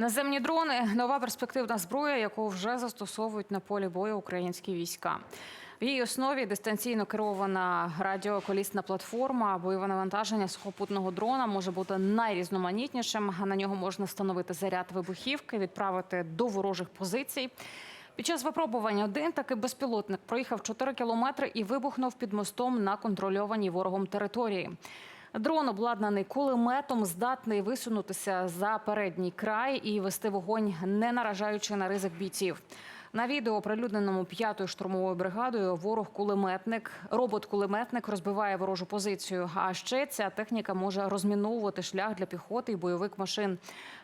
Наземні дрони нова перспективна зброя, яку вже застосовують на полі бою українські війська. В її основі дистанційно керована радіоколісна платформа. Бойове навантаження сухопутного дрона може бути найрізноманітнішим. На нього можна встановити заряд вибухівки, відправити до ворожих позицій. Під час випробування один такий безпілотник проїхав 4 кілометри і вибухнув під мостом на контрольованій ворогом території. Дрон обладнаний кулеметом, здатний висунутися за передній край і вести вогонь, не наражаючи на ризик бійців. На відео, оприлюдненому п'ятою штурмовою бригадою, ворог кулеметник, робот-кулеметник розбиває ворожу позицію. А ще ця техніка може розміновувати шлях для піхоти і бойових машин,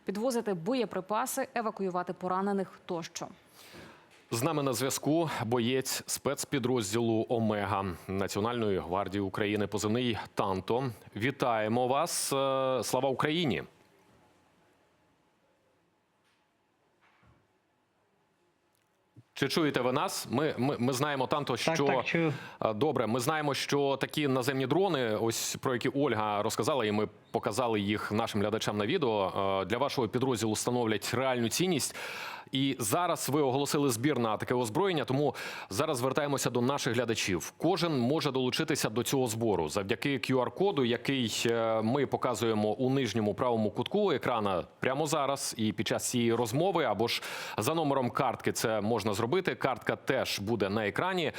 підвозити боєприпаси, евакуювати поранених тощо. З нами на зв'язку боєць спецпідрозділу Омега Національної гвардії України, позивний Танто. Вітаємо вас! Е, Слава Україні! Чи чуєте ви нас? Ми, ми, ми знаємо танто, що Так, так, чую. Добре, ми знаємо, що такі наземні дрони, ось про які Ольга розказала, і ми показали їх нашим глядачам на відео. е, Для вашого підрозділу становлять реальну цінність. І зараз ви оголосили збір на таке озброєння. Тому зараз звертаємося до наших глядачів. Кожен може долучитися до цього збору завдяки QR-коду, який е, ми показуємо у нижньому правому кутку екрана прямо зараз і під час цієї розмови, або ж за номером картки це можна зробити. Картка теж буде на екрані.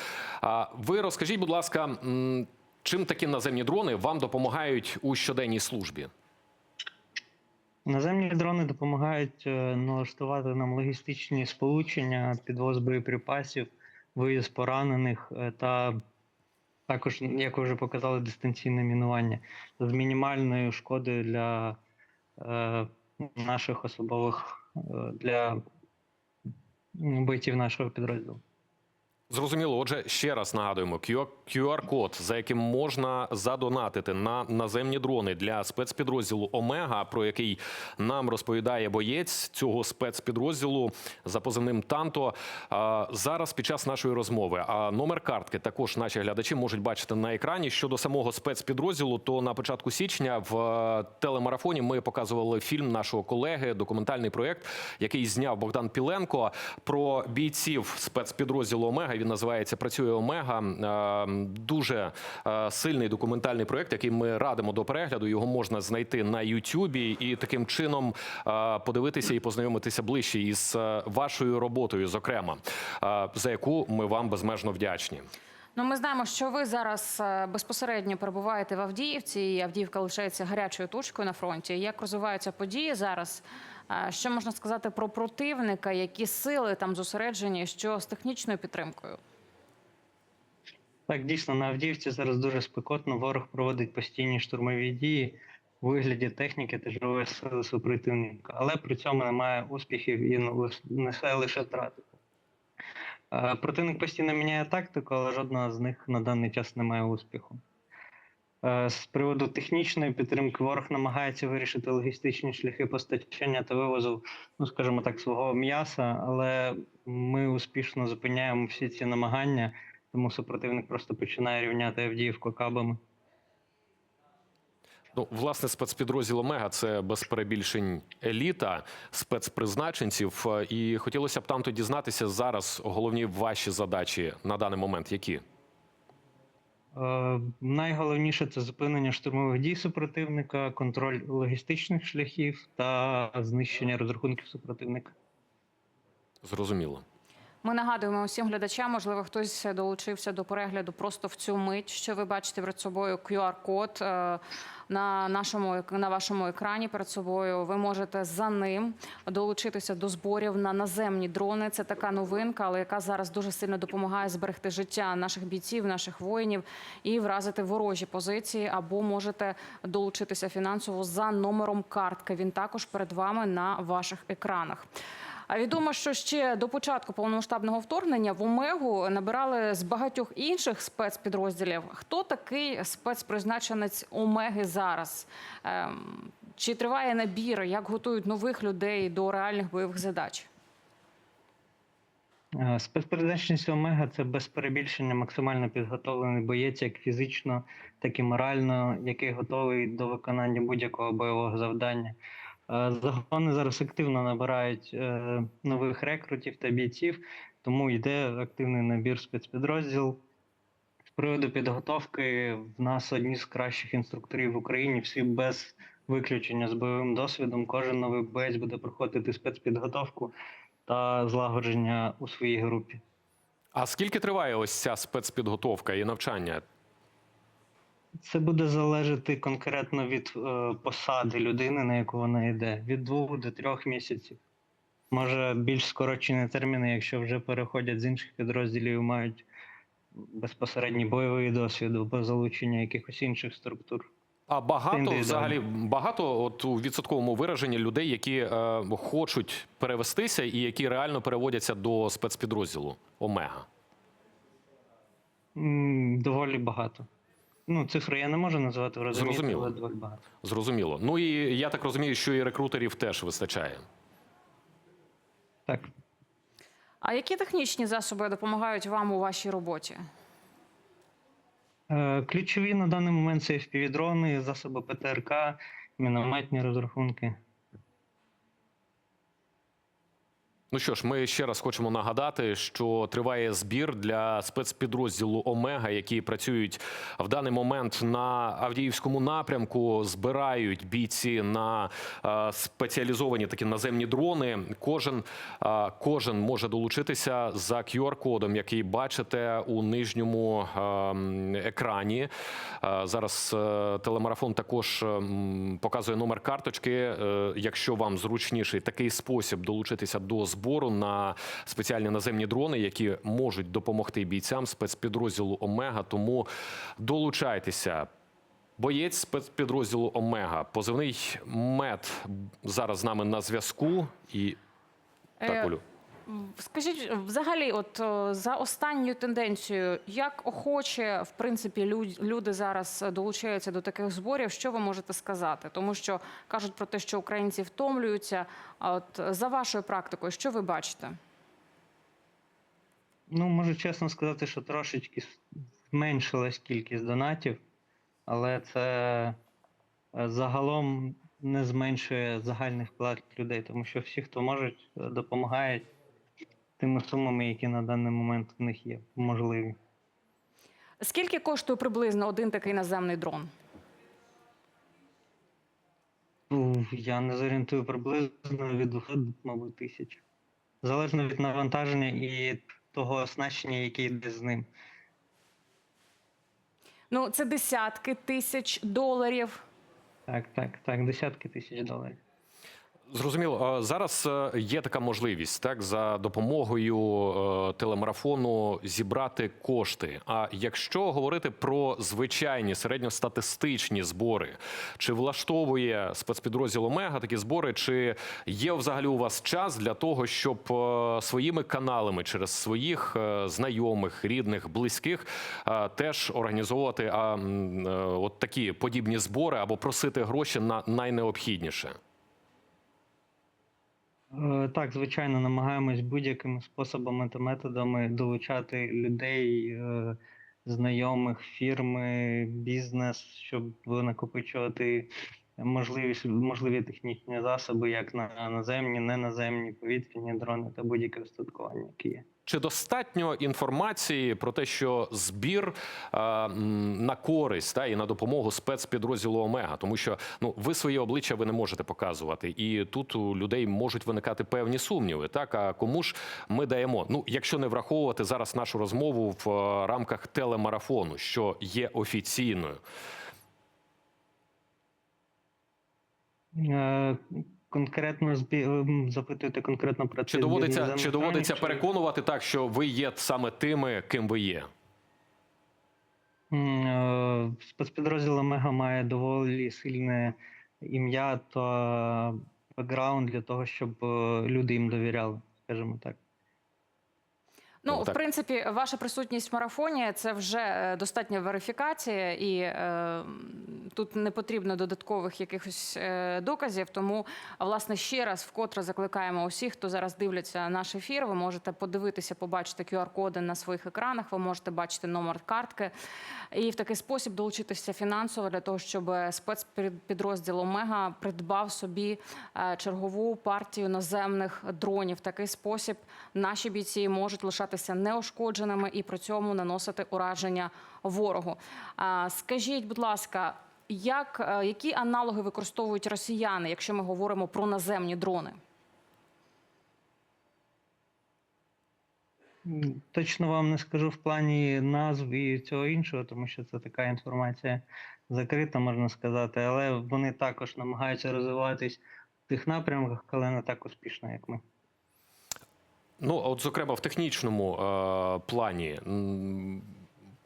Ви розкажіть, будь ласка, чим такі наземні дрони вам допомагають у щоденній службі? Наземні дрони допомагають е, налаштувати нам логістичні сполучення, підвоз боєприпасів, виїзд поранених е, та також, як ви вже показали, дистанційне мінування з мінімальною шкодою для е, наших особових е, для бойців нашого підрозділу. Зрозуміло. Отже, ще раз нагадуємо: QR-код, за яким можна задонатити на наземні дрони для спецпідрозділу Омега, про який нам розповідає боєць цього спецпідрозділу за позивним Танто. Зараз під час нашої розмови. А номер картки також наші глядачі можуть бачити на екрані. Щодо самого спецпідрозділу, то на початку січня в е, телемарафоні ми показували фільм нашого колеги, документальний проєкт, який зняв Богдан Піленко про бійців спецпідрозділу Омега. Він називається Працює Омега. Е, Дуже е, сильний документальний проект, який ми радимо до перегляду. Його можна знайти на Ютубі і таким чином е, подивитися і познайомитися ближче із вашою роботою, зокрема, за яку ми вам безмежно вдячні. Ну, ми знаємо, що ви зараз е, безпосередньо перебуваєте в Авдіївці, і Авдіївка лишається гарячою точкою на фронті. Як розвиваються події зараз? Е, Що можна сказати про противника? Які сили там зосереджені? Що з технічною підтримкою? Так, дійсно, на Авдіївці зараз дуже спекотно. Ворог проводить постійні штурмові дії у вигляді техніки та живої сили супротивника, але при цьому немає успіхів і несе лише втрати. Противник постійно міняє тактику, але жодного з них на даний час не має успіху. Е, З приводу технічної підтримки ворог намагається вирішити логістичні шляхи постачання та вивозу, ну скажімо так, свого м'яса, але ми успішно зупиняємо всі ці намагання, тому супротивник просто починає рівняти Авдіївку кабами. Ну, власне, спецпідрозділ Омега це без перебільшень еліта спецпризначенців. І хотілося б там то дізнатися зараз головні ваші задачі на даний момент. Які Е, Найголовніше це зупинення штурмових дій супротивника, контроль логістичних шляхів та знищення розрахунків супротивника. зрозуміло? Ми нагадуємо усім глядачам, можливо, хтось долучився до перегляду просто в цю мить, що ви бачите перед собою QR-код е, на нашому на вашому екрані перед собою. Ви можете за ним долучитися до зборів на наземні дрони. Це така новинка, але яка зараз дуже сильно допомагає зберегти життя наших бійців, наших воїнів і вразити ворожі позиції. Або можете долучитися фінансово за номером картки. Він також перед вами на ваших екранах. А відомо, що ще до початку повномасштабного вторгнення в Омегу набирали з багатьох інших спецпідрозділів. Хто такий спецпризначенець Омеги зараз? Ем, Чи триває набір? Як готують нових людей до реальних бойових задач? Е, Спецпризначеність Омега це без перебільшення максимально підготовлений боєць як фізично, так і морально, який готовий до виконання будь-якого бойового завдання. Е, Загони зараз активно набирають е, нових рекрутів та бійців, тому йде активний набір спецпідрозділ. З приводу підготовки в нас одні з кращих інструкторів в Україні, всі без виключення з бойовим досвідом. Кожен новий боєць буде проходити спецпідготовку та злагодження у своїй групі. А скільки триває ось ця спецпідготовка і навчання? Це буде залежати конкретно від е, посади людини, на яку вона йде, від двох до трьох місяців. Може більш скорочені терміни, якщо вже переходять з інших підрозділів, і мають безпосередній бойовий досвід або залучення якихось інших структур. А багато взагалі багато, от у відсотковому вираженні людей, які е, хочуть перевестися і які реально переводяться до спецпідрозділу Омега. Доволі багато. Ну, цифри я не можу назвати в розумінні, Зрозуміло. але дуже багато. Зрозуміло. Ну і я так розумію, що і рекрутерів теж вистачає. Так. А які технічні засоби допомагають вам у вашій роботі? Е, Ключові на даний момент це FPV-дрони, засоби ПТРК, мінометні розрахунки. Ну що ж, ми ще раз хочемо нагадати, що триває збір для спецпідрозділу Омега, які працюють в даний момент на Авдіївському напрямку. Збирають бійці на е, спеціалізовані такі наземні дрони. Кожен, е, кожен може долучитися за QR-кодом, який бачите у нижньому е, екрані. Зараз телемарафон також показує номер карточки. Якщо вам зручніший такий спосіб долучитися до збору на спеціальні наземні дрони, які можуть допомогти бійцям спецпідрозділу Омега, тому долучайтеся. Боєць спецпідрозділу Омега, позивний мед зараз з нами на зв'язку. І Е, так, Олю. Скажіть, взагалі, от за останньою тенденцією, як охоче, в принципі, люди зараз долучаються до таких зборів, що ви можете сказати? Тому що кажуть про те, що українці втомлюються. А от за вашою практикою, що ви бачите? Ну, можу чесно сказати, що трошечки зменшилась кількість донатів, але це е, загалом не зменшує загальних вклад людей, тому що всі, хто можуть, е, допомагають тими сумами, які на даний момент в них є можливі. Скільки коштує приблизно один такий наземний дрон? Ну, я не зорієнтую приблизно від 200, мабуть, тисяч. Залежно від навантаження і того оснащення, яке йде з ним. Ну, це десятки тисяч доларів. Так, так, так, десятки тисяч доларів. Зрозуміло, зараз е, є така можливість так за допомогою е, телемарафону зібрати кошти. А якщо говорити про звичайні середньостатистичні збори, чи влаштовує спецпідрозділ Омега такі збори, чи є взагалі у вас час для того, щоб е, своїми каналами через своїх знайомих, рідних, близьких теж організовувати от такі подібні збори або просити гроші на найнеобхідніше? Е, Так, звичайно, намагаємось будь-якими способами та методами долучати людей, е, знайомих, фірми, бізнес, щоб накопичувати можливість, можливі технічні засоби, як на наземні, неназемні, повітряні дрони та будь-яке устаткування, яке є. Чи достатньо інформації про те, що збір е, на користь та і на допомогу спецпідрозділу Омега, тому що ну ви своє обличчя ви не можете показувати, і тут у людей можуть виникати певні сумніви. Так а кому ж ми даємо? Ну, якщо не враховувати зараз нашу розмову в е, рамках телемарафону, що є офіційною. Конкретно збі... запитуєте конкретно про Чи доводиться, чи доводиться чи- переконувати так, що ви є саме тими, ким ви є? Е, Спецпідрозділ Омега має доволі сильне ім'я та бекграунд для того, щоб е, люди їм довіряли, скажімо так. Ну, в принципі, ваша присутність в марафоні це вже е, достатня верифікація, і е, тут не потрібно додаткових якихось е, доказів. Тому, власне, ще раз вкотре закликаємо усіх, хто зараз дивляться наш ефір. Ви можете подивитися, побачити QR-коди на своїх екранах. Ви можете бачити номер картки, і в такий спосіб долучитися фінансово для того, щоб спецпідрозділ Омега придбав собі е, чергову партію наземних дронів. В такий спосіб наші бійці можуть лишатися неушкодженими і при цьому наносити ураження ворогу. Скажіть, будь ласка, як, е, які аналоги використовують росіяни, якщо ми говоримо про наземні дрони? Точно вам не скажу в плані назв і цього іншого, тому що це така інформація закрита, можна сказати, але вони також намагаються розвиватись в тих напрямках, але не так успішно, як ми. Ну, от, зокрема, в технічному е, плані,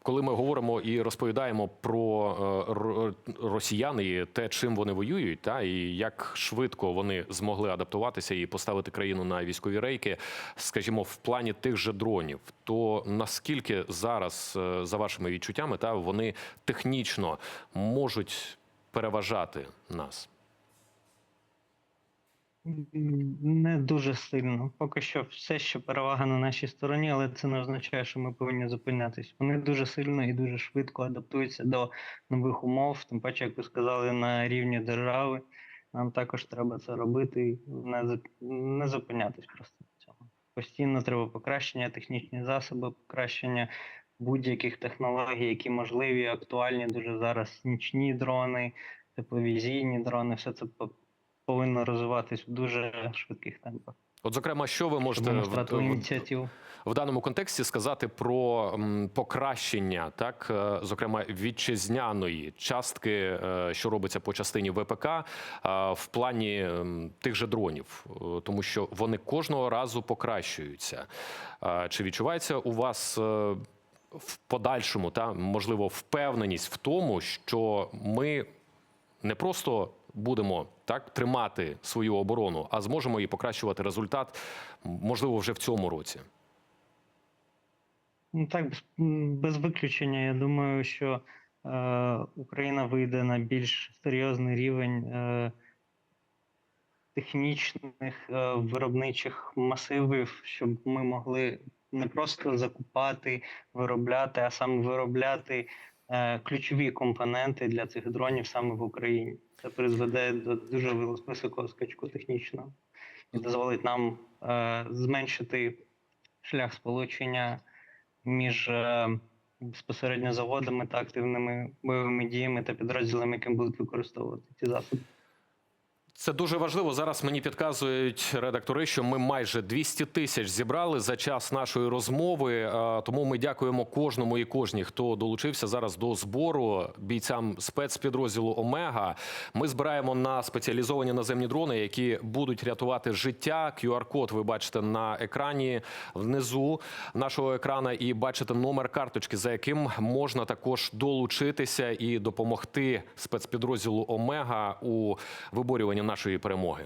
коли ми говоримо і розповідаємо про е, росіян і те, чим вони воюють, та і як швидко вони змогли адаптуватися і поставити країну на військові рейки, скажімо, в плані тих же дронів, то наскільки зараз, е, за вашими відчуттями, та вони технічно можуть переважати нас? Не дуже сильно. Поки що все ще перевага на нашій стороні, але це не означає, що ми повинні зупинятись. Вони дуже сильно і дуже швидко адаптуються до нових умов. Тим паче, як ви сказали, на рівні держави. Нам також треба це робити не, не зупинятись просто на цьому. Постійно треба покращення технічні засоби, покращення будь-яких технологій, які можливі, актуальні дуже зараз. Нічні дрони, тепловізійні дрони, все це повинно розвиватись в дуже швидких темпах. От, зокрема, що ви можете в- в- ініціативу. в даному контексті сказати про м, покращення, так е, зокрема вітчизняної частки, е, що робиться по частині ВПК е, в плані тих же дронів, тому що вони кожного разу покращуються. Чи відчувається у вас? В подальшому та можливо впевненість в тому, що ми не просто будемо так тримати свою оборону, а зможемо і покращувати результат, можливо, вже в цьому році. Ну так, без, виключення, я думаю, що е, Україна вийде на більш серйозний рівень е, технічних е, виробничих масивів, щоб ми могли не просто закупати, виробляти, а саме виробляти ключові компоненти для цих дронів саме в Україні. Це призведе до дуже вис- високого скачку технічного і дозволить нам е, зменшити шлях сполучення між е, безпосередньо заводами та активними бойовими діями та підрозділами, яким будуть використовувати ці засоби. Це дуже важливо. Зараз мені підказують редактори, що ми майже 200 тисяч зібрали за час нашої розмови. Тому ми дякуємо кожному і кожній, хто долучився зараз до збору бійцям спецпідрозділу Омега. Ми збираємо на спеціалізовані наземні дрони, які будуть рятувати життя. QR-код ви бачите на екрані внизу нашого екрана, і бачите номер карточки, за яким можна також долучитися і допомогти спецпідрозділу Омега у виборюванні нашої перемоги.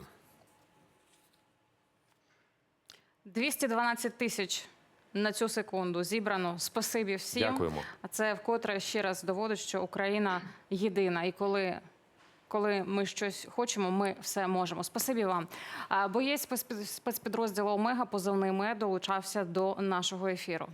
212 тисяч на цю секунду зібрано. Спасибі всім. Дякуємо. А це вкотре ще раз доводить, що Україна єдина. І коли, коли ми щось хочемо, ми все можемо. Спасибі вам. Боєць спецпід- спецпідрозділу Омега позивний МЕ долучався до нашого ефіру.